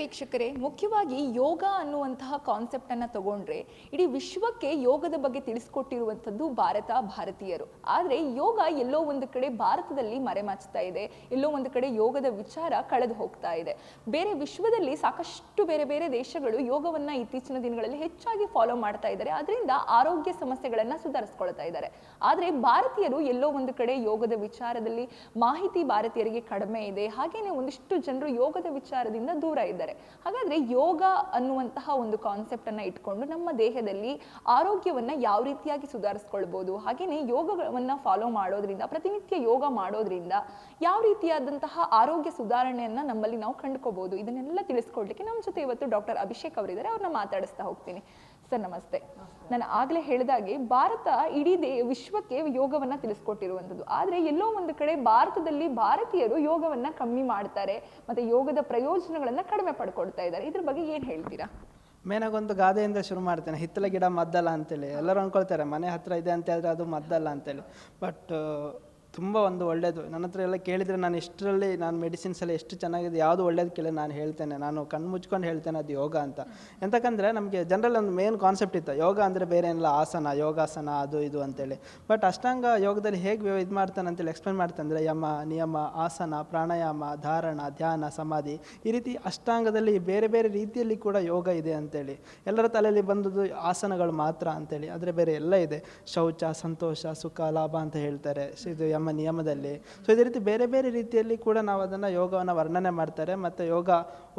ವೀಕ್ಷಕರೇ, ಮುಖ್ಯವಾಗಿ ಯೋಗ ಅನ್ನುವಂತಹ ಕಾನ್ಸೆಪ್ಟ್ ಅನ್ನ ತಗೊಂಡ್ರೆ, ಇಡೀ ವಿಶ್ವಕ್ಕೆ ಯೋಗದ ಬಗ್ಗೆ ತಿಳಿಸ್ಕೊಟ್ಟಿರುವಂಥದ್ದು ಭಾರತ, ಭಾರತೀಯರು. ಆದ್ರೆ ಯೋಗ ಎಲ್ಲೋ ಒಂದು ಕಡೆ ಭಾರತದಲ್ಲಿ ಮರೆಮಾಚ್ತಾ ಇದೆ, ಎಲ್ಲೋ ಒಂದು ಕಡೆ ಯೋಗದ ವಿಚಾರ ಕಳೆದು ಹೋಗ್ತಾ ಇದೆ. ಬೇರೆ ವಿಶ್ವದಲ್ಲಿ ಸಾಕಷ್ಟು ಬೇರೆ ಬೇರೆ ದೇಶಗಳು ಯೋಗವನ್ನ ಇತ್ತೀಚಿನ ದಿನಗಳಲ್ಲಿ ಹೆಚ್ಚಾಗಿ ಫಾಲೋ ಮಾಡ್ತಾ ಇದ್ದಾರೆ ಅದರಿಂದ ಆರೋಗ್ಯ ಸಮಸ್ಯೆಗಳನ್ನ ಸುಧಾರಿಸ್ಕೊಳ್ತಾ ಇದ್ದಾರೆ. ಆದ್ರೆ ಭಾರತೀಯರು ಎಲ್ಲೋ ಒಂದು ಕಡೆ ಯೋಗದ ವಿಚಾರದಲ್ಲಿ ಮಾಹಿತಿ ಭಾರತೀಯರಿಗೆ ಕಡಿಮೆ ಇದೆ, ಹಾಗೇನೆ ಒಂದಿಷ್ಟು ಜನರು ಯೋಗದ ವಿಚಾರದಿಂದ ದೂರ ಇದ್ದಾರೆ. ಹಾಗಾದ್ರೆ ಯೋಗ ಅನ್ನುವಂತಹ ಒಂದು ಕಾನ್ಸೆಪ್ಟ್ ಅನ್ನ ಇಟ್ಕೊಂಡು ನಮ್ಮ ದೇಹದಲ್ಲಿ ಆರೋಗ್ಯವನ್ನ ಯಾವ ರೀತಿಯಾಗಿ ಸುಧಾರಿಸ್ಕೊಳ್ಬೋದು ಹಾಗೆಯೇ ಯೋಗವನ್ನ ಫಾಲೋ ಮಾಡೋದ್ರಿಂದ, ಪ್ರತಿನಿತ್ಯ ಯೋಗ ಮಾಡೋದ್ರಿಂದ ಯಾವ ರೀತಿಯಾದಂತಹ ಆರೋಗ್ಯ ಸುಧಾರಣೆಯನ್ನ ನಮ್ಮಲ್ಲಿ ನಾವು ಕಂಡುಕೋಬೋದು ಇದನ್ನೆಲ್ಲ ತಿಳಿಸ್ಕೊಡ್ಲಿಕ್ಕೆ ನಮ್ಮ ಜೊತೆ ಇವತ್ತು ಡಾಕ್ಟರ್ ಅಭಿಷೇಕ್ ಅವರಿದ್ದಾರೆ, ಅವ್ರನ್ನ ಮಾತಾಡಿಸ್ತಾ ಹೋಗ್ತೀನಿ. ಸರ್, ನಮಸ್ತೆ. ನಾನು ಆಗ್ಲೇ ಹೇಳಿದಾಗೆ ಭಾರತ ಇಡೀ ದೇ ವಿಶ್ವಕ್ಕೆ ಯೋಗವನ್ನ ತಿಳಿಸ್ಕೊಟ್ಟಿರುವಂಥದ್ದು. ಆದ್ರೆ ಎಲ್ಲೋ ಒಂದು ಕಡೆ ಭಾರತದಲ್ಲಿ ಭಾರತೀಯರು ಯೋಗವನ್ನ ಕಮ್ಮಿ ಮಾಡ್ತಾರೆ, ಮತ್ತೆ ಯೋಗದ ಪ್ರಯೋಜನಗಳನ್ನ ಕಡಿಮೆ ಪಡ್ಕೊಳ್ತಾ ಇದ್ದಾರೆ. ಇದ್ರ ಬಗ್ಗೆ ಏನು ಹೇಳ್ತೀರಾ? ಮೇನಾಗೊಂದು ಗಾದೆಯಿಂದ ಶುರು ಮಾಡ್ತೇನೆ. ಹಿತ್ತಲ ಗಿಡ ಮದ್ದಲ್ಲ ಅಂತೇಳಿ. ಎಲ್ಲರೂ ಅಂದ್ಕೊಳ್ತಾರೆ, ಮನೆ ಹತ್ರ ಇದೆ ಅಂತ ಹೇಳಿದ್ರೆ ಅದು ಮದ್ದಲ್ಲ ಅಂತೇಳಿ. ಬಟ್ ತುಂಬ ಒಂದು ಒಳ್ಳೆಯದು ನನ್ನ ಹತ್ರ ಎಲ್ಲ ಕೇಳಿದರೆ ನಾನು ಎಷ್ಟರಲ್ಲಿ ನಾನು ಮೆಡಿಸಿನ್ಸ್ ಎಲ್ಲ ಎಷ್ಟು ಚೆನ್ನಾಗಿದೆ, ಯಾವುದು ಒಳ್ಳೇದು ಕೇಳಿ ನಾನು ಹೇಳ್ತೇನೆ. ನಾನು ಕಣ್ಣು ಮುಚ್ಕೊಂಡು ಹೇಳ್ತೇನೆ ಅದು ಯೋಗ ಅಂತ. ಎಂತಕ್ಕಂದರೆ ನಮಗೆ ಜನರಲ್ ಒಂದು ಮೇನ್ ಕಾನ್ಸೆಪ್ಟ್ ಇತ್ತು. ಯೋಗ ಅಂದರೆ ಬೇರೆ ಏನಿಲ್ಲ, ಆಸನ, ಯೋಗಾಸನ, ಅದು ಇದು ಅಂತೇಳಿ. ಬಟ್ ಅಷ್ಟಾಂಗ ಯೋಗದಲ್ಲಿ ಹೇಗೆ ಇದು ಮಾಡ್ತಾನೆ ಅಂತೇಳಿ ಎಕ್ಸ್ಪ್ಲೈನ್ ಮಾಡ್ತಾನೆ ಯಮ, ನಿಯಮ, ಆಸನ, ಪ್ರಾಣಾಯಾಮ, ಧಾರಣ, ಧ್ಯಾನ, ಸಮಾಧಿ ಈ ರೀತಿ ಅಷ್ಟಾಂಗದಲ್ಲಿ ಬೇರೆ ಬೇರೆ ರೀತಿಯಲ್ಲಿ ಕೂಡ ಯೋಗ ಇದೆ ಅಂತೇಳಿ. ಎಲ್ಲರ ತಲೆಯಲ್ಲಿ ಬಂದದ್ದು ಆಸನಗಳು ಮಾತ್ರ ಅಂತೇಳಿ. ಆದರೆ ಬೇರೆ ಎಲ್ಲ ಇದೆ. ಶೌಚ, ಸಂತೋಷ, ಸುಖ, ಲಾಭ ಅಂತ ಹೇಳ್ತಾರೆ. ಇದು ಯಮ ನಿಯಮದಲ್ಲಿ. ಸೊ ಇದೇ ರೀತಿ ಬೇರೆ ಬೇರೆ ರೀತಿಯಲ್ಲಿ ಕೂಡ ನಾವು ಅದನ್ನು ಯೋಗವನ್ನು ವರ್ಣನೆ ಮಾಡ್ತಾರೆ. ಮತ್ತು ಯೋಗ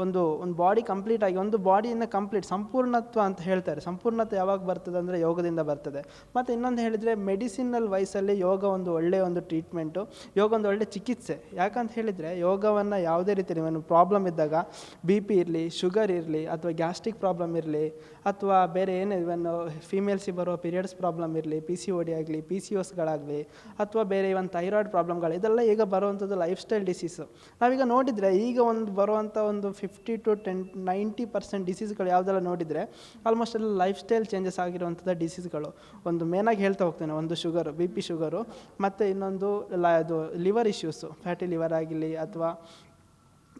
ಒಂದು ಒಂದು ಬಾಡಿ ಕಂಪ್ಲೀಟ್ ಆಗಿ, ಒಂದು ಬಾಡಿಯಿಂದ ಕಂಪ್ಲೀಟ್ ಸಂಪೂರ್ಣತ್ವ ಅಂತ ಹೇಳ್ತಾರೆ. ಸಂಪೂರ್ಣತೆ ಯಾವಾಗ ಬರ್ತದೆ ಅಂದರೆ ಯೋಗದಿಂದ ಬರ್ತದೆ. ಮತ್ತು ಇನ್ನೊಂದು ಹೇಳಿದರೆ ಮೆಡಿಸಿನಲ್ ವಯಸ್ಸಲ್ಲಿ ಯೋಗ ಒಂದು ಒಳ್ಳೆಯ ಒಂದು ಟ್ರೀಟ್ಮೆಂಟು ಯೋಗ ಒಂದು ಒಳ್ಳೆಯ ಚಿಕಿತ್ಸೆ. ಯಾಕಂತ ಹೇಳಿದರೆ ಯೋಗವನ್ನು ಯಾವುದೇ ರೀತಿ, ನೀವು ಪ್ರಾಬ್ಲಮ್ ಇದ್ದಾಗ ಬಿ ಪಿ ಇರಲಿ ಶುಗರ್ ಇರಲಿ, ಅಥವಾ ಗ್ಯಾಸ್ಟ್ರಿಕ್ ಪ್ರಾಬ್ಲಮ್ ಇರಲಿ, ಅಥವಾ ಬೇರೆ ಏನು ಇವನ್ ಫೀಮೇಲ್ಸಿಗೆ ಬರೋ ಪೀರಿಯಡ್ಸ್ ಪ್ರಾಬ್ಲಮ್ ಇರಲಿ ಪಿ ಸಿ ಒ ಡಿ ಆಗಲಿ ಪಿ ಸಿ ಓಸ್ಗಳಾಗಲಿ ಅಥವಾ ಬೇರೆ ಇವನ್ ಥೈರಾಯ್ಡ್ ಪ್ರಾಬ್ಲಮ್ಗಳು ಇದೆಲ್ಲ ಈಗ ಬರುವಂಥದ್ದು ಲೈಫ್ ಸ್ಟೈಲ್ ಡಿಸೀಸು ನಾವೀಗ ನೋಡಿದರೆ ಈಗ ಒಂದು ಬರುವಂಥ ಒಂದು fifty two ten ninety percent ಡಿಸೀಸ್ಗಳು ಯಾವುದೆಲ್ಲ ನೋಡಿದರೆ ಆಲ್ಮೋಸ್ಟ್ ಎಲ್ಲ ಲೈಫ್ ಸ್ಟೈಲ್ ಚೇಂಜಸ್ ಆಗಿರುವಂಥದ್ದು ಡಿಸೀಸ್ಗಳು ಒಂದು ಮೇನಾಗಿ ಹೇಳ್ತಾ ಹೋಗ್ತೇನೆ, ಒಂದು ಶುಗರು ಬಿ ಪಿ ಶುಗರು ಮತ್ತು ಇನ್ನೊಂದು ಲ ಅದು ಲಿವರ್ ಇಶ್ಯೂಸು ಫ್ಯಾಟಿ ಲಿವರ್ ಆಗಿರಲಿ ಅಥವಾ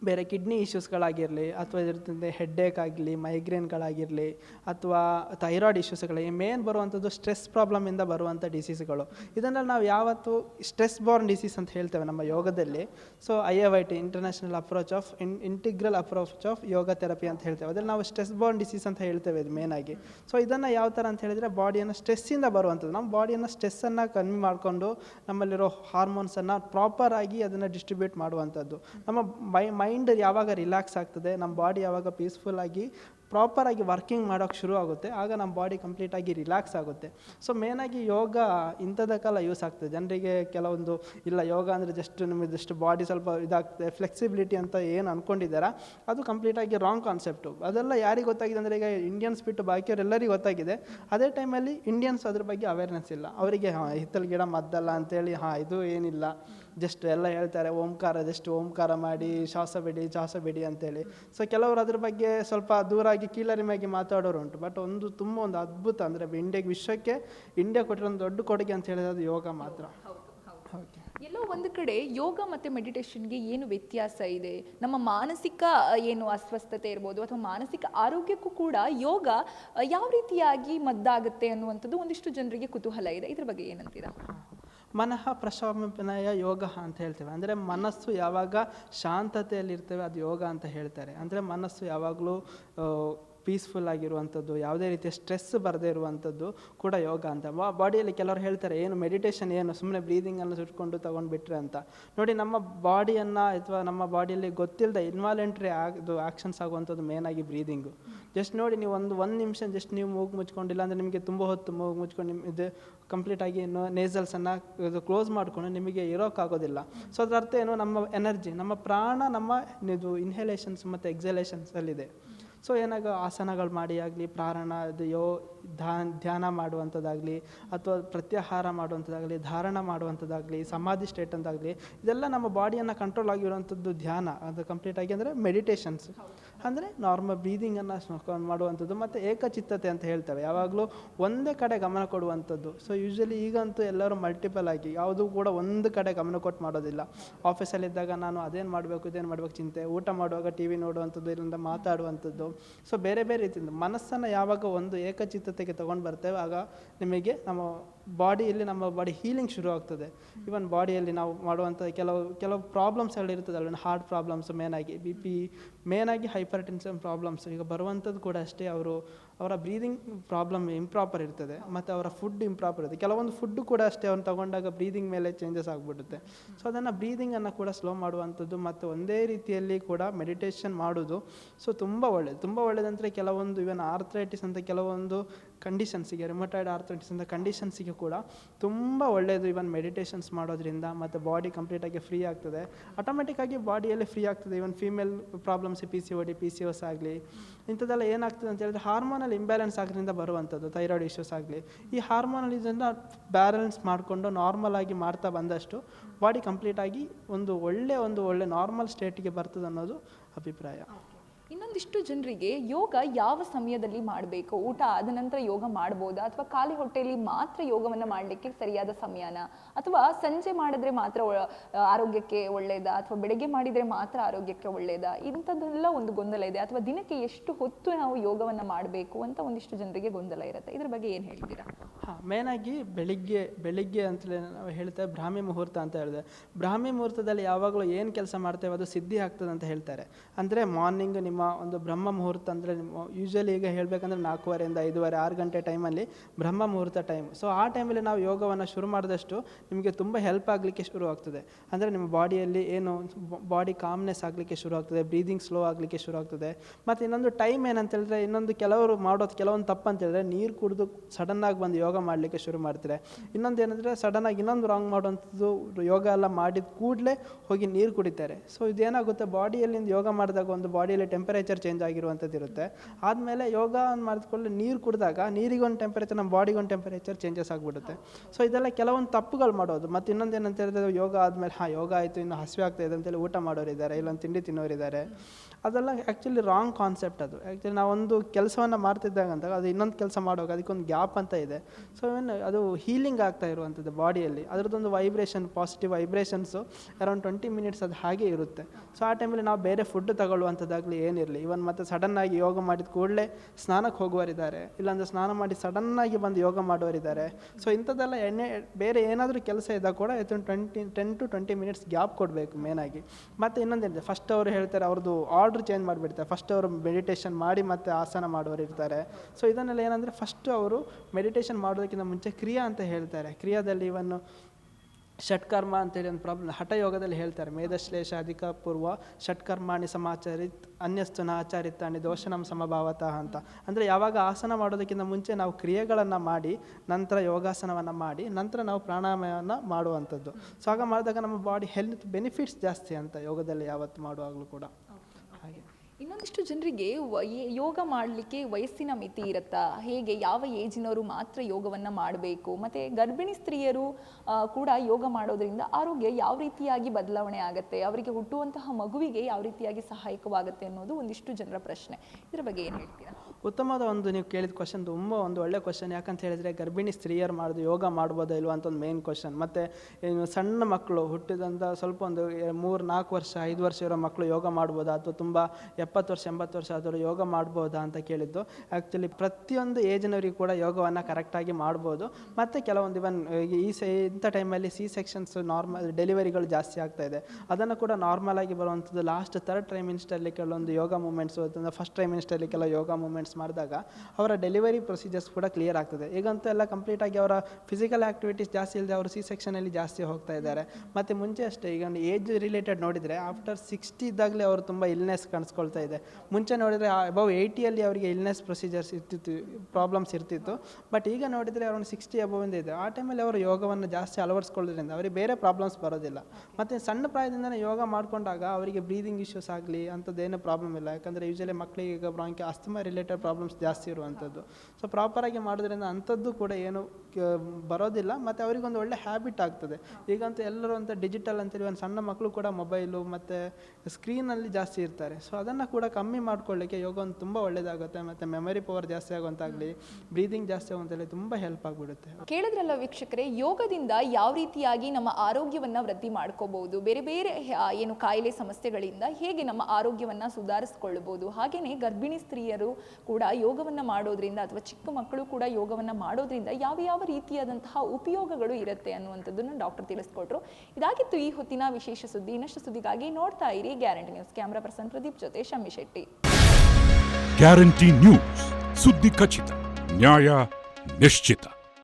ಬೇರೆ ಕಿಡ್ನಿ ಇಶ್ಯೂಸ್ಗಳಾಗಿರಲಿ ಅಥವಾ ಇದರಿಂದ ಹೆಡ್ಡೇಕ್ ಆಗಲಿ ಮೈಗ್ರೇನ್ಗಳಾಗಿರಲಿ ಅಥವಾ ಥೈರಾಯ್ಡ್ ಇಶ್ಯೂಸ್ಗಳು ಮೇನ್ ಬರುವಂಥದ್ದು ಸ್ಟ್ರೆಸ್ ಪ್ರಾಬ್ಲಮಿಂದ ಬರುವಂಥ ಡಿಸೀಸ್ಗಳು. ಇದನ್ನೆಲ್ಲ ನಾವು ಯಾವತ್ತು ಸ್ಟ್ರೆಸ್ ಬಾರ್ನ್ ಡಿಸೀಸ್ ಅಂತ ಹೇಳ್ತೇವೆ ನಮ್ಮ ಯೋಗದಲ್ಲಿ. So I A Y T international approach of in integral approach of yoga therapy ಅಂತ ಹೇಳ್ತೇವೆ. ಅದರಲ್ಲಿ ನಾವು ಸ್ಟ್ರೆಸ್ ಬಾರ್ನ್ ಡಿಸೀಸ್ ಅಂತ ಹೇಳ್ತೇವೆ ಇದು ಮೇನಾಗಿ ಸೊ ಇದನ್ನು ಯಾವ ಥರ ಅಂತ ಹೇಳಿದರೆ ಬಾಡಿಯನ್ನು ಸ್ಟ್ರೆಸ್ಸಿಂದ ಬರುವಂಥದ್ದು. ನಮ್ಮ ಬಾಡಿಯನ್ನು ಸ್ಟ್ರೆಸ್ಸನ್ನು ಕಮ್ಮಿ ಮಾಡಿಕೊಂಡು ನಮ್ಮಲ್ಲಿರೋ ಹಾರ್ಮೋನ್ಸನ್ನು ಪ್ರಾಪರಾಗಿ ಅದನ್ನು ಡಿಸ್ಟ್ರಿಬ್ಯೂಟ್ ಮಾಡುವಂಥದ್ದು. ನಮ್ಮ ಮೈ ಮೈಂಡ್ ಯಾವಾಗ ರಿಲ್ಯಾಕ್ಸ್ ಆಗ್ತದೆ ನಮ್ಮ ಬಾಡಿ ಯಾವಾಗ ಪೀಸ್ಫುಲ್ಲಾಗಿ ಪ್ರಾಪರಾಗಿ ವರ್ಕಿಂಗ್ ಮಾಡೋಕ್ಕೆ ಶುರು ಆಗುತ್ತೆ, ಆಗ ನಮ್ಮ ಬಾಡಿ ಕಂಪ್ಲೀಟಾಗಿ ರಿಲ್ಯಾಕ್ಸ್ ಆಗುತ್ತೆ. ಸೊ ಮೇನಾಗಿ ಯೋಗ ಇಂಥದಕ್ಕೆಲ್ಲ ಯೂಸ್ ಆಗ್ತದೆ. ಜನರಿಗೆ ಕೆಲವೊಂದು, ಇಲ್ಲ ಯೋಗ ಅಂದರೆ ಜಸ್ಟ್ ನಿಮಗೆ ಜಸ್ಟ್ ಬಾಡಿ ಸ್ವಲ್ಪ ಇದಾಗ್ತದೆ ಫ್ಲೆಕ್ಸಿಬಿಲಿಟಿ ಅಂತ ಏನು ಅಂದ್ಕೊಂಡಿದ್ದಾರ ಅದು ಕಂಪ್ಲೀಟಾಗಿ ರಾಂಗ್ ಕಾನ್ಸೆಪ್ಟು ಅದೆಲ್ಲ ಯಾರಿಗೆ ಗೊತ್ತಾಗಿದೆ ಅಂದರೆ ಈಗ ಇಂಡಿಯನ್ಸ್ ಬಿಟ್ಟು ಬಾಕಿಯವರೆಲ್ಲರಿಗೂ ಗೊತ್ತಾಗಿದೆ. ಅದೇ ಟೈಮಲ್ಲಿ ಇಂಡಿಯನ್ಸ್ ಅದ್ರ ಬಗ್ಗೆ ಅವೇರ್ನೆಸ್ ಇಲ್ಲ. ಅವರಿಗೆ, ಹಾಂ ಹಿತ್ತಲ ಗಿಡ ಮದ್ದಲ್ಲ ಅಂತೇಳಿ, ಹಾಂ, ಇದು ಏನಿಲ್ಲ. ಜಸ್ಟ್ ಎಲ್ಲ ಹೇಳ್ತಾರೆ ಓಂಕಾರ ಜಸ್ಟ್ ಓಂಕಾರ ಮಾಡಿ ಶ್ವಾಸ ಬಿಡಿ ಶ್ವಾಸ ಬಿಡಿ ಅಂತೇಳಿ. ಸೊ ಕೆಲವರು ಅದ್ರ ಬಗ್ಗೆ ಸ್ವಲ್ಪ ದೂರಾಗಿ ಕೀಳರಿಮೆಯಾಗಿ ಮಾತಾಡೋರು ಉಂಟು. ಬಟ್ ಒಂದು ತುಂಬ ಒಂದು ಅದ್ಭುತ ಅಂದರೆ ಇಂಡಿಯಾಗೆ ವಿಶ್ವಕ್ಕೆ ಇಂಡಿಯಾ ಕೊಟ್ಟಿರೋ ಒಂದು ದೊಡ್ಡ ಕೊಡುಗೆ ಅಂತ ಹೇಳಿದ್ರೆ ಅದು ಯೋಗ ಮಾತ್ರ. ಓಕೆ. ಎಲ್ಲೋ ಒಂದು ಕಡೆ ಯೋಗ ಮತ್ತು ಮೆಡಿಟೇಷನ್ಗೆ ಏನು ವ್ಯತ್ಯಾಸ ಇದೆ? ನಮ್ಮ ಮಾನಸಿಕ ಏನು ಅಸ್ವಸ್ಥತೆ ಇರ್ಬೋದು ಅಥವಾ ಮಾನಸಿಕ ಆರೋಗ್ಯಕ್ಕೂ ಕೂಡ ಯೋಗ ಯಾವ ರೀತಿಯಾಗಿ ಮದ್ದಾಗುತ್ತೆ ಅನ್ನುವಂಥದ್ದು ಒಂದಿಷ್ಟು ಜನರಿಗೆ ಕುತೂಹಲ ಇದೆ. ಇದ್ರ ಬಗ್ಗೆ ಏನಂತೀರಾ? ಮನಃ ಪ್ರಶಮನಯ ಯೋಗ ಅಂತ ಹೇಳ್ತೇವೆ. ಅಂದರೆ ಮನಸ್ಸು ಯಾವಾಗ ಶಾಂತತೆಯಲ್ಲಿರ್ತೇವೆ ಅದು ಯೋಗ ಅಂತ ಹೇಳ್ತಾರೆ. ಅಂದರೆ ಮನಸ್ಸು ಯಾವಾಗಲೂ ಪೀಸ್ಫುಲ್ ಆಗಿರುವಂಥದ್ದು, ಯಾವುದೇ ರೀತಿಯ ಸ್ಟ್ರೆಸ್ ಬರದೇ ಇರುವಂಥದ್ದು ಕೂಡ ಯೋಗ ಅಂತ. ಬಾಡಿಯಲ್ಲಿ ಕೆಲವರು ಹೇಳ್ತಾರೆ, ಏನು ಮೆಡಿಟೇಷನ್ ಏನು ಸುಮ್ಮನೆ ಬ್ರೀದಿಂಗನ್ನು ಸುಟ್ಕೊಂಡು ತೊಗೊಂಡ್ಬಿಟ್ರೆ ಅಂತ. ನೋಡಿ, ನಮ್ಮ ಬಾಡಿಯನ್ನು ಅಥವಾ ನಮ್ಮ ಬಾಡಿಯಲ್ಲಿ ಗೊತ್ತಿಲ್ಲದೆ ಇನ್ವಾಲೆಂಟ್ರಿ ಆಗದು ಆ್ಯಕ್ಷನ್ಸ್ ಆಗುವಂಥದ್ದು ಮೇನಾಗಿ ಬ್ರೀದಿಂಗು ಜಸ್ಟ್ ನೋಡಿ, ನೀವು ಒಂದು ಒಂದು ನಿಮಿಷ ಜಸ್ಟ್ ನೀವು ಮೂಗು ಮುಚ್ಕೊಂಡಿಲ್ಲ ಅಂದರೆ ನಿಮಗೆ ತುಂಬ ಹೊತ್ತು ಮೂಗು ಮುಚ್ಕೊಂಡು ನಿಮ್ಮ ಇದು ಕಂಪ್ಲೀಟಾಗಿ ನೇಸಲ್ಸನ್ನು ಇದು ಕ್ಲೋಸ್ ಮಾಡಿಕೊಂಡು ನಿಮಗೆ ಇರೋಕ್ಕಾಗೋದಿಲ್ಲ ಸೊ ಅದರ ಅರ್ಥ ಏನು? ನಮ್ಮ ಎನರ್ಜಿ ನಮ್ಮ ಪ್ರಾಣ, ನಮ್ಮ ಇದು ಇನ್ಹೆಲೇಷನ್ಸ್ ಮತ್ತು ಎಕ್ಸಲೇಷನ್ಸಲ್ಲಿದೆ ಸೊ ಏನಾಗ ಆಸನಗಳು ಮಾಡಿ ಆಗಲಿ ಪ್ರಾರಣ ಅದು ಯೋ ಧಾ ಧ್ಯಾನ ಮಾಡುವಂಥದ್ದಾಗಲಿ ಅಥವಾ ಪ್ರತ್ಯಾಹಾರ ಮಾಡುವಂಥದ್ದಾಗಲಿ, ಧಾರಣ ಮಾಡುವಂಥದ್ದಾಗಲಿ, ಸಮಾಧಿ ಸ್ಟೇಟ್ ಅಂತಾಗಲಿ, ಇದೆಲ್ಲ ನಮ್ಮ ಬಾಡಿಯನ್ನು ಕಂಟ್ರೋಲ್ ಆಗಿರುವಂಥದ್ದು ಧ್ಯಾನ. ಅದು ಕಂಪ್ಲೀಟಾಗಿ ಅಂದರೆ ಮೆಡಿಟೇಷನ್ಸ್ ಅಂದರೆ ನಾರ್ಮಲ್ ಬ್ರೀದಿಂಗನ್ನು ಮಾಡುವಂಥದ್ದು ಮತ್ತು ಏಕಚಿತ್ತತೆ ಅಂತ ಹೇಳ್ತೇವೆ. ಯಾವಾಗಲೂ ಒಂದೇ ಕಡೆ ಗಮನ ಕೊಡುವಂಥದ್ದು. ಸೊ ಯೂಶ್ವಲಿ ಈಗಂತೂ ಎಲ್ಲರೂ ಮಲ್ಟಿಪಲ್ ಆಗಿ ಯಾವುದೂ ಕೂಡ ಒಂದು ಕಡೆ ಗಮನ ಕೊಟ್ಟು ಮಾಡೋದಿಲ್ಲ. ಆಫೀಸಲ್ಲಿದ್ದಾಗ ನಾನು ಅದೇನು ಮಾಡಬೇಕು, ಇದೇನು ಮಾಡಬೇಕು ಚಿಂತೆ. ಊಟ ಮಾಡುವಾಗ ಟಿ ವಿ ನೋಡುವಂಥದ್ದು, ಇಲ್ಲಿಂದ ಮಾತಾಡುವಂಥದ್ದು. ಸೊ ಬೇರೆ ಬೇರೆ ರೀತಿಯಿಂದ ಮನಸ್ಸನ್ನು ಯಾವಾಗ ಒಂದು ಏಕಚಿತ್ತತೆಗೆ ತೊಗೊಂಡು ಬರ್ತೇವೆ. ಆಗ ನಿಮಗೆ ನಮ್ಮ ಬಾಡಿಯಲ್ಲಿ ನಮ್ಮ ಬಾಡಿ ಹೀಲಿಂಗ್ ಶುರು ಆಗ್ತದೆ. ಈವನ್ ಬಾಡಿಯಲ್ಲಿ ನಾವು ಮಾಡುವಂಥ ಕೆಲವು ಕೆಲವು ಪ್ರಾಬ್ಲಮ್ಸ್ ಎಲ್ಲ ಅಲ್ವ ಹಾರ್ಟ್ ಪ್ರಾಬ್ಲಮ್ಸ್ ಮೇನಾಗಿ ಬಿ ಪಿ ಮೇನಾಗಿ ಹೈಪರ್ ಟೆನ್ಷನ್ ಪ್ರಾಬ್ಲಮ್ಸ್ ಈಗ ಬರುವಂಥದ್ದು ಕೂಡ ಅಷ್ಟೇ. ಅವರು ಅವರ ಬ್ರೀದಿಂಗ್ ಪ್ರಾಬ್ಲಮ್ ಇಂಪ್ರಾಪರ್ ಇರ್ತದೆ, ಮತ್ತು ಅವರ ಫುಡ್ ಇಂಪ್ರಾಪರ್ ಇರುತ್ತೆ ಕೆಲವೊಂದು ಫುಡ್ ಕೂಡ ಅಷ್ಟೇ, ಅವ್ನು ತಗೊಂಡಾಗ ಬ್ರೀದಿಂಗ್ ಮೇಲೆ ಚೇಂಜಸ್ ಆಗಿಬಿಡುತ್ತೆ. ಸೊ ಅದನ್ನು ಬ್ರೀದಿಂಗನ್ನು ಕೂಡ ಸ್ಲೋ ಮಾಡುವಂಥದ್ದು, ಮತ್ತು ಒಂದೇ ರೀತಿಯಲ್ಲಿ ಕೂಡ ಮೆಡಿಟೇಷನ್ ಮಾಡೋದು ಸೊ ತುಂಬ ಒಳ್ಳೆಯದು ತುಂಬ ಒಳ್ಳೆಯದಂದರೆ ಕೆಲವೊಂದು ಇವನ್ ಆರ್ಥ್ರೈಟಿಸ್ ಅಂತ ಕೆಲವೊಂದು ಕಂಡೀಷನ್ಸಿಗೆ ರಿಮೋಟೈಡ್ ಆರ್ಥ್ರೈಟಿಸ್ ಅಂತ ಕಂಡೀಷನ್ಸಿಗೆ ಕೂಡ ತುಂಬ ಒಳ್ಳೆಯದು ಇವನ್ ಮೆಡಿಟೇಷನ್ಸ್ ಮಾಡೋದ್ರಿಂದ ಮತ್ತು ಬಾಡಿ ಕಂಪ್ಲೀಟಾಗಿ ಫ್ರೀ ಆಗ್ತದೆ. ಆಟೋಮೆಟಿಕ್ಕಾಗಿ ಬಾಡಿಯಲ್ಲಿ ಫ್ರೀ ಆಗ್ತದೆ. Even female problems P C O D P C O S ಆಗಲಿ, ಇಂಥದ್ದೆಲ್ಲ ಏನಾಗ್ತದೆ ಅಂತ ಹೇಳಿದ್ರೆ ಹಾರ್ಮೋನಲ್ ಇಂಬ್ಯಾಲೆನ್ಸ್ ಆಗೋದ್ರಿಂದ ಬರುವಂಥದ್ದು ಥೈರಾಯ್ಡ್ ಇಶ್ಯೂಸ್ ಆಗಲಿ. ಈ ಹಾರ್ಮೋನಲ್ ಇದರಿಂದ ಬ್ಯಾಲೆನ್ಸ್ ಮಾಡಿಕೊಂಡು ನಾರ್ಮಲ್ ಆಗಿ ಮಾಡ್ತಾ ಬಂದಷ್ಟು ಬಾಡಿ ಕಂಪ್ಲೀಟಾಗಿ ಒಂದು ಒಳ್ಳೆಯ ಒಂದು ಒಳ್ಳೆ ನಾರ್ಮಲ್ ಸ್ಟೇಟಿಗೆ ಬರ್ತದೆ ಅನ್ನೋದು ಅಭಿಪ್ರಾಯ. ಇನ್ನೊಂದಿಷ್ಟು ಜನರಿಗೆ ಯೋಗ ಯಾವ ಸಮಯದಲ್ಲಿ ಮಾಡಬೇಕು? ಊಟ ಆದ ನಂತರ ಯೋಗ ಮಾಡ್ಬೋದಾ? ಅಥವಾ ಖಾಲಿ ಹೊಟ್ಟೆಯಲ್ಲಿ ಮಾತ್ರ ಯೋಗವನ್ನು ಮಾಡಲಿಕ್ಕೆ ಸರಿಯಾದ ಸಮಯನ? ಅಥವಾ ಸಂಜೆ ಮಾಡಿದ್ರೆ ಮಾತ್ರ ಆರೋಗ್ಯಕ್ಕೆ ಒಳ್ಳೆಯದಾ ಅಥವಾ ಬೆಳಗ್ಗೆ ಮಾಡಿದರೆ ಮಾತ್ರ ಆರೋಗ್ಯಕ್ಕೆ ಒಳ್ಳೆಯದಾ ಇಂಥದ್ದೆಲ್ಲ ಒಂದು ಗೊಂದಲ ಇದೆ. ಅಥವಾ ದಿನಕ್ಕೆ ಎಷ್ಟು ಹೊತ್ತು ನಾವು ಯೋಗವನ್ನು ಮಾಡಬೇಕು ಅಂತ ಒಂದಿಷ್ಟು ಜನರಿಗೆ ಗೊಂದಲ ಇರುತ್ತೆ. ಇದ್ರ ಬಗ್ಗೆ ಏನು ಹೇಳ್ತೀರಾ? ಹಾಂ ಆಗಿ ಬೆಳಿಗ್ಗೆ ಬೆಳಿಗ್ಗೆ ಅಂತಲೇ ನಾವು ಹೇಳ್ತೇವೆ ಬ್ರಾಹ್ಮಿ ಮುಹೂರ್ತ ಅಂತ ಹೇಳಿದೆ ಬ್ರಾಹ್ಮಿ ಮುಹೂರ್ತದಲ್ಲಿ ಯಾವಾಗಲೂ ಏನು ಕೆಲಸ ಮಾಡ್ತೇವೆ ಅದು ಸಿದ್ಧಿ ಆಗ್ತದೆ ಅಂತ ಹೇಳ್ತಾರೆ. ಅಂದರೆ ಮಾರ್ನಿಂಗ್ ನಿಮ್ಮ ಒಂದು ಬ್ರಹ್ಮ ಮುಹೂರ್ತ ಅಂದರೆ ಯೂಶ್ವಲಿ ಈಗ ಹೇಳಬೇಕಂದ್ರೆ ನಾಲ್ಕೂವರೆಯಿಂದ ಐದುವರೆ, ಆರು ಗಂಟೆ ಟೈಮಲ್ಲಿ ಬ್ರಹ್ಮ ಮುಹೂರ್ತ ಟೈಮ್ ಸೊ ಆ ಟೈಮಲ್ಲಿ ನಾವು ಯೋಗವನ್ನು ಶುರು ಮಾಡಿದಷ್ಟು ನಿಮಗೆ ತುಂಬ ಹೆಲ್ಪ್ ಆಗಲಿಕ್ಕೆ ಶುರು ಆಗ್ತದೆ. ಅಂದರೆ ನಿಮ್ಮ ಬಾಡಿಯಲ್ಲಿ ಏನು ಬಾಡಿ ಕಾಮ್ನೆಸ್ ಆಗಲಿಕ್ಕೆ ಶುರು ಆಗ್ತದೆ ಬ್ರೀದಿಂಗ್ ಸ್ಲೋ ಆಗಲಿಕ್ಕೆ ಶುರು ಆಗ್ತದೆ. ಮತ್ತು ಇನ್ನೊಂದು ಟೈಮ್ ಏನಂತ ಹೇಳಿದ್ರೆ, ಇನ್ನೊಂದು ಕೆಲವರು ಮಾಡೋದು, ಕೆಲವೊಂದು ತಪ್ಪು ಅಂತ ಹೇಳಿದ್ರೆ, ನೀರು ಕುಡಿದು ಸಡನ್ನಾಗಿ ಬಂದು ಯೋಗ ಮಾಡಲಿಕ್ಕೆ ಶುರು ಮಾಡ್ತಾರೆ. ಇನ್ನೊಂದು ಏನಂದರೆ ಸಡನ್ನಾಗಿ ಇನ್ನೊಂದು ರಾಂಗ್ ಮಾಡುವಂಥದ್ದು ಯೋಗ ಎಲ್ಲ ಮಾಡಿದ ಕೂಡಲೇ ಹೋಗಿ ನೀರು ಕುಡಿತಾರೆ. ಸೊ ಇದೇನಾಗುತ್ತೆ ಬಾಡಿಯಲ್ಲಿಂದ ಯೋಗ ಮಾಡಿದಾಗ ಒಂದು ಬಾಡಿಯಲ್ಲಿ ಟೆಂಪರೇಚರ್ ಚೇಂಜ್ ಆಗಿರುವಂಥದ್ದು ಇರುತ್ತೆ. ಆದಮೇಲೆ ಯೋಗ ಮಾಡಿದ್ಕೊಳ್ಳೆ, ನೀರು ಕುಡಿದಾಗ ನೀರಿಗೊಂದು ಟೆಂಪರೇಚರ್ ನಮ್ಮ ಬಾಡಿಗೊಂದು ಟೆಂಪರೇಚರ್ ಚೇಂಜಸ್ ಆಗಿಬಿಡುತ್ತೆ. ಸೊ ಇದೆಲ್ಲ ಕೆಲವೊಂದು ತಪ್ಪುಗಳು ಮಾಡೋದು. ಮತ್ತು ಇನ್ನೊಂದು ಏನಂತ ಹೇಳಿದ್ರೆ, ಯೋಗ ಆದಮೇಲೆ, ಹಾಂ, ಯೋಗ ಆಯಿತು, ಇನ್ನು ಹಸಿವೆ ಆಗ್ತಾ ಇದೆ ಅಂತೇಳಿ ಊಟ ಮಾಡೋರಿದ್ದಾರೆ ಇಲ್ಲೊಂದು ತಿಂಡಿ ತಿನ್ನೋರಿದ್ದಾರೆ ಅದೆಲ್ಲ ಆ್ಯಕ್ಚುಲಿ ರಾಂಗ್ ಕಾನ್ಸೆಪ್ಟ್ ಅದು. ಆ್ಯಕ್ಚುಲಿ ನಾವೊಂದು ಕೆಲಸವನ್ನು ಮಾಡ್ತಿದ್ದಾಗ ಅಂತ ಅದು ಇನ್ನೊಂದು ಕೆಲಸ ಮಾಡುವಾಗ ಅದಕ್ಕೊಂದು ಗ್ಯಾಪ್ ಅಂತ ಇದೆ. ಸೊ ಏನು ಅದು ಹೀಲಿಂಗ್ ಆಗ್ತಾ ಇರುವಂಥದ್ದು ಬಾಡಿಯಲ್ಲಿ ಅದರದ್ದೊಂದು vibration positive vibrations around twenty minutes ಅದು ಹಾಗೆ ಇರುತ್ತೆ. ಸೊ ಆ ಟೈಮಲ್ಲಿ ನಾವು ಬೇರೆ ಫುಡ್ ತಗೊಳ್ಳುವಂಥದ್ದಾಗಲಿ ಏನಿರಲಿ ಇವನ್ ಮತ್ತೆ ಸಡನ್ನಾಗಿ ಯೋಗ ಮಾಡಿದ ಕೂಡಲೇ ಸ್ನಾನಕ್ಕೆ ಹೋಗುವರಿದ್ದಾರೆ. ಇಲ್ಲಾಂದರೆ ಸ್ನಾನ ಮಾಡಿ ಸಡನ್ನಾಗಿ ಬಂದು ಯೋಗ ಮಾಡುವರಿದ್ದಾರೆ. ಸೊ ಇಂಥದ್ದೆಲ್ಲ ಎಣ್ಣೆ, ಬೇರೆ ಏನಾದರೂ ಕೆಲಸ ಇದ್ದ ಕೂಡ ಇದನ್ನು twenty ten to twenty minutes gap ಕೊಡಬೇಕು ಮೇನಾಗಿ ಮತ್ತು ಇನ್ನೊಂದೇನಿದೆ ಫಸ್ಟ್ ಅವರು ಹೇಳ್ತಾರೆ ಅವ್ರದ್ದು ಆರ್ಡ್ರ್ ಚೇಂಜ್ ಮಾಡಿಬಿಡ್ತಾರೆ. ಫಸ್ಟ್ ಅವರು ಮೆಡಿಟೇಷನ್ ಮಾಡಿ ಮತ್ತೆ ಆಸನ ಮಾಡೋರು ಇರ್ತಾರೆ ಸೊ ಇದನ್ನೆಲ್ಲ ಏನಂದರೆ ಫಸ್ಟ್ ಅವರು ಮೆಡಿಟೇಷನ್ ಮಾಡೋದಕ್ಕಿಂತ ಮುಂಚೆ ಕ್ರಿಯಾ ಅಂತ ಹೇಳ್ತಾರೆ. ಕ್ರಿಯಾದಲ್ಲಿ ಇವನ್ನು ಷಟ್ಕರ್ಮ ಅಂತೇಳಿ ಒಂದು ಪ್ರಾಬ್ಲಮ್ ಹಠಯೋಗದಲ್ಲಿ ಹೇಳ್ತಾರೆ. ಮೇಧಶ್ಲೇಷ, ಅಧಿಕ ಪೂರ್ವ, ಷಟ್ಕರ್ಮಾಣಿ ಸಮಾಚರಿತ್, ಅನ್ಯಸ್ತು ನಾಚಾರಿತಾಣಿ ದೋಷನಂ ಸಮಭಾವತಃ ಅಂತ. ಅಂದರೆ ಯಾವಾಗ ಆಸನ ಮಾಡೋದಕ್ಕಿಂತ ಮುಂಚೆ ನಾವು ಕ್ರಿಯೆಗಳನ್ನು ಮಾಡಿ, ನಂತರ ಯೋಗಾಸನವನ್ನು ಮಾಡಿ, ನಂತರ ನಾವು ಪ್ರಾಣಾಯಾಮವನ್ನು ಮಾಡುವಂಥದ್ದು. ಸೊ, ಆಗ ಮಾಡಿದಾಗ ನಮ್ಮ ಬಾಡಿ ಹೆಲ್ತ್ ಬೆನಿಫಿಟ್ಸ್ ಜಾಸ್ತಿ ಅಂತ ಯೋಗದಲ್ಲಿ ಯಾವತ್ತು ಮಾಡುವಾಗಲೂ ಕೂಡ. ಇನ್ನೊಂದಿಷ್ಟು ಜನರಿಗೆ ಯೋಗ ಮಾಡಲಿಕ್ಕೆ ವಯಸ್ಸಿನ ಮಿತಿ ಇರುತ್ತಾ? ಹೇಗೆ? ಯಾವ ಏಜಿನವರು ಮಾತ್ರ ಯೋಗವನ್ನು ಮಾಡಬೇಕು? ಮತ್ತು ಗರ್ಭಿಣಿ ಸ್ತ್ರೀಯರು ಕೂಡ ಯೋಗ ಮಾಡೋದರಿಂದ ಆರೋಗ್ಯ ಯಾವ ರೀತಿಯಾಗಿ ಬದಲಾವಣೆ ಆಗುತ್ತೆ? ಅವರಿಗೆ ಹುಟ್ಟುವಂತಹ ಮಗುವಿಗೆ ಯಾವ ರೀತಿಯಾಗಿ ಸಹಾಯಕವಾಗುತ್ತೆ ಅನ್ನೋದು ಒಂದಿಷ್ಟು ಜನರ ಪ್ರಶ್ನೆ. ಇದರ ಬಗ್ಗೆ ಏನು ಹೇಳ್ತೀರಾ? ಉತ್ತಮವಾದ ಒಂದು ನೀವು ಕೇಳಿದ ಕ್ವಶನ್ ತುಂಬ ಒಂದು ಒಳ್ಳೆ ಕ್ವಶನ್ ಯಾಕಂತ ಹೇಳಿದರೆ ಗರ್ಭಿಣಿ ಸ್ತ್ರೀಯರು ಮಾಡೋದು ಯೋಗ ಮಾಡ್ಬೋದಾ ಇಲ್ವಾ ಅಂತ ಒಂದು ಮೇನ್ ಕ್ವಶನ್ ಮತ್ತು ಏನು ಸಣ್ಣ ಮಕ್ಕಳು ಹುಟ್ಟಿದಂಥ ಸ್ವಲ್ಪ ಒಂದು ಮೂರು, ನಾಲ್ಕು ವರ್ಷ, ಐದು ವರ್ಷ ಇರೋ ಮಕ್ಕಳು ಯೋಗ ಮಾಡ್ಬೋದಾ ಅಥವಾ ತುಂಬ ಎಪ್ಪತ್ತು ವರ್ಷ, ಎಂಬತ್ತು ವರ್ಷ ಆದರೂ ಯೋಗ ಮಾಡ್ಬೋದಾ ಅಂತ ಕೇಳಿದ್ದು. ಆ್ಯಕ್ಚುಲಿ ಪ್ರತಿಯೊಂದು ಏಜ್ನವರಿಗೂ ಕೂಡ ಯೋಗವನ್ನು ಕರೆಕ್ಟಾಗಿ ಮಾಡ್ಬೋದು. ಮತ್ತು ಕೆಲವೊಂದು ಇವನ್ ಈ ಸ, ಇಂಥ ಟೈಮಲ್ಲಿ ಸಿ ಸೆಕ್ಷನ್ಸ್ ನಾರ್ಮಲ್ ಡೆಲಿವರಿಗಳು ಜಾಸ್ತಿ ಆಗ್ತಾ ಇದೆ. ಅದನ್ನು ಕೂಡ ನಾರ್ಮಲ್ ಆಗಿ ಬರುವಂಥದ್ದು ಲಾಸ್ಟ್ ಥರ್ಡ್ ಟ್ರೈ ಮಿನಿಸ್ಟಲ್ಲಿ ಕೆಲವೊಂದು ಯೋಗ ಮೂಮೆಂಟ್ಸು ಫಸ್ಟ್ ಟ್ರೈ ಮಿನಿಸ್ಟಲ್ಲಿ ಕೆಲವು ಯೋಗ ಮೂಮೆಂಟ್ಸ್ ಮಾಡಿದಾಗ ಅವರ ಡೆಲಿವರಿ ಪ್ರೊಸೀಜರ್ಸ್ ಕೂಡ ಕ್ಲಿಯರ್ ಆಗ್ತದೆ. ಈಗಂತೂ ಎಲ್ಲ ಕಂಪ್ಲೀಟಾಗಿ ಅವರ ಫಿಸಿಕಲ್ ಆ್ಯಕ್ಟಿವಿಟೀಸ್ ಜಾಸ್ತಿ ಇಲ್ಲದೆ ಅವರು ಸಿ ಸೆಕ್ಷನಲ್ಲಿ ಜಾಸ್ತಿ ಹೋಗ್ತಾ ಇದ್ದಾರೆ. ಮತ್ತು ಮುಂಚೆ ಅಷ್ಟೇ, ಈಗ ಏಜ್ ರಿಲೇಟೆಡ್ ನೋಡಿದರೆ ಆಫ್ಟರ್ ಸಿಕ್ಸ್ಟಿ ಇದ್ದಾಗಲೇ ಅವರು ತುಂಬ ಇಲ್ನೆಸ್ ಕಾಣಿಸ್ಕೊಳ್ತಾ ಇದೆ. ಮುಂಚೆ ನೋಡಿದರೆ ಅಬೌವ್ ಏಯ್ಟಿಯಲ್ಲಿ ಅವರಿಗೆ ಇಲ್ನೆಸ್ ಪ್ರೊಸೀಜರ್ಸ್ ಇರ್ತಿತ್ತು ಪ್ರಾಬ್ಲಮ್ಸ್ ಇರ್ತಿತ್ತು. ಬಟ್ ಈಗ ನೋಡಿದರೆ ಅವ್ರನ್ನ ಸಿಕ್ಸ್ಟಿ ಅಬೌವಿಂದ ಇದೆ ಆ ಟೈಮಲ್ಲಿ ಅವರು ಯೋಗವನ್ನು ಜಾಸ್ತಿ ಅಳವಡಿಸ್ಕೊಳ್ಳೋದ್ರಿಂದ ಅವರಿಗೆ ಬೇರೆ ಪ್ರಾಬ್ಲಮ್ಸ್ ಬರೋದಿಲ್ಲ. ಮತ್ತು ಸಣ್ಣ ಪ್ರಾಯದಿಂದನೇ ಯೋಗ ಮಾಡಿಕೊಂಡಾಗ ಅವರಿಗೆ ಬ್ರೀದಿಂಗ್ ಇಶ್ಯೂಸ್ ಆಗಲಿ, ಅಂಥದ್ದೇನು ಪ್ರಾಬ್ಲಮ್ ಇಲ್ಲ. ಯಾಕಂದರೆ ಯೂಶಲಿ ಮಕ್ಕಳಿಗೆ ಈಗ ಬ್ರಾಂಕಿ ಅಸ್ತಮ ರಿಲೇಟೆಡ್ ಪ್ರಾಬ್ಲಮ್ಸ್ ಜಾಸ್ತಿ ಇರುವಂಥದ್ದು. ಸೊ ಪ್ರಾಪರಾಗಿ ಮಾಡೋದ್ರಿಂದ ಅಂಥದ್ದು ಕೂಡ ಏನು ಬರೋದಿಲ್ಲ, ಮತ್ತು ಅವರಿಗೊಂದು ಒಳ್ಳೆ ಹ್ಯಾಬಿಟ್ ಆಗ್ತದೆ. ಈಗಂತೂ ಎಲ್ಲರೂ ಅಂತ ಡಿಜಿಟಲ್ ಅಂತೇಳಿ ಒಂದು ಸಣ್ಣ ಮಕ್ಕಳು ಕೂಡ ಮೊಬೈಲು ಮತ್ತು ಸ್ಕ್ರೀನಲ್ಲಿ ಜಾಸ್ತಿ ಇರ್ತಾರೆ. ಸೊ ಅದನ್ನು ಕೂಡ ಕಮ್ಮಿ ಮಾಡ್ಕೊಳ್ಳಿಕ್ಕೆ ಯೋಗ ಒಂದು ತುಂಬ ಒಳ್ಳೆಯದಾಗುತ್ತೆ ಮತ್ತು ಮೆಮರಿ ಪವರ್ ಜಾಸ್ತಿ ಆಗುವಂತಾಗಲಿ ಬ್ರೀದಿಂಗ್ ಜಾಸ್ತಿ ಆಗುವಂತಾಗಲಿ ತುಂಬ ಹೆಲ್ಪ್ ಆಗಿಬಿಡುತ್ತೆ. ಕೇಳಿದ್ರಲ್ಲ ವೀಕ್ಷಕರೇ, ಯೋಗದಿಂದ ಯಾವ ರೀತಿಯಾಗಿ ನಮ್ಮ ಆರೋಗ್ಯವನ್ನ ವೃದ್ಧಿ ಮಾಡ್ಕೋಬಹುದು? ಬೇರೆ ಬೇರೆ ಏನು ಕಾಯಿಲೆ ಸಮಸ್ಯೆಗಳಿಂದ ಹೇಗೆ ನಮ್ಮ ಆರೋಗ್ಯವನ್ನ ಸುಧಾರಿಸ್ಕೊಳ್ಬೋದು ಹಾಗೆಯೇ ಗರ್ಭಿಣಿ ಸ್ತ್ರೀಯರು ಕೂಡ ಯೋಗವನ್ನು ಮಾಡೋದ್ರಿಂದ ಅಥವಾ ಚಿಕ್ಕ ಮಕ್ಕಳು ಕೂಡ ಯೋಗವನ್ನು ಮಾಡೋದ್ರಿಂದ ಯಾವ ಯಾವ ರೀತಿಯಾದಂತಹ ಉಪಯೋಗಗಳು ಇರುತ್ತೆ ಅನ್ನುವಂಥದ್ದನ್ನು ಡಾಕ್ಟರ್ ತಿಳಿಸ್ಕೊಟ್ರು. ಇದಾಗಿತ್ತು ಈ ಹೊತ್ತಿನ ವಿಶೇಷ ಸುದ್ದಿ. ಇನ್ನಷ್ಟು ಸುದ್ದಿಗಾಗಿ ನೋಡ್ತಾ ಇರಿ guarantee news. Camera person Pradeep ಜೊತೆ ಶಮ್ಮಿ ಶೆಟ್ಟಿ. Guarantee news. ಸುದ್ದಿ ಖಚಿತ, ನ್ಯಾಯ ನಿಶ್ಚಿತ.